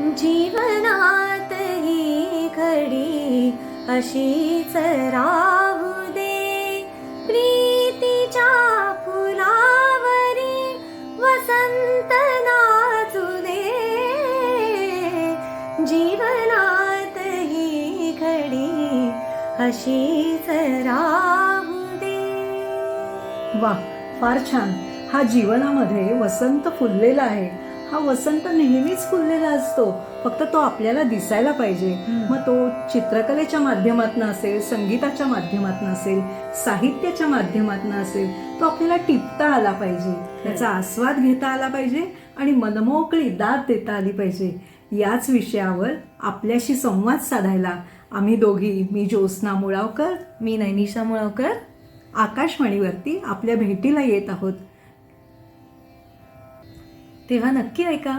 जीवनात ही घडी अशीच राहू दे. प्रीतीच्या फुलावरी वसंत नाचू दे. जीवनात ही घडी अशीच राहू दे. वा फार छान. हा जीवनामध्ये वसंत फुललेला आहे. हा वसंत नेहमीच फुललेला असतो. फक्त तो आपल्याला दिसायला पाहिजे. मग तो चित्रकलेच्या माध्यमातून असेल संगीताच्या माध्यमातून असेल साहित्याच्या माध्यमातून असेल तो आपल्याला टिपता आला पाहिजे. त्याचा आस्वाद घेता आला पाहिजे आणि मनमोकळी दाद देता आली पाहिजे. याच विषयावर आपल्याशी संवाद साधायला आम्ही दोघी मी ज्योत्स्ना मुळावकर मी नैनिशा मुळावकर. आकाशवाणीवरती आपल्या भेटीला येत आहोत. तेव्हा नक्की ऐका.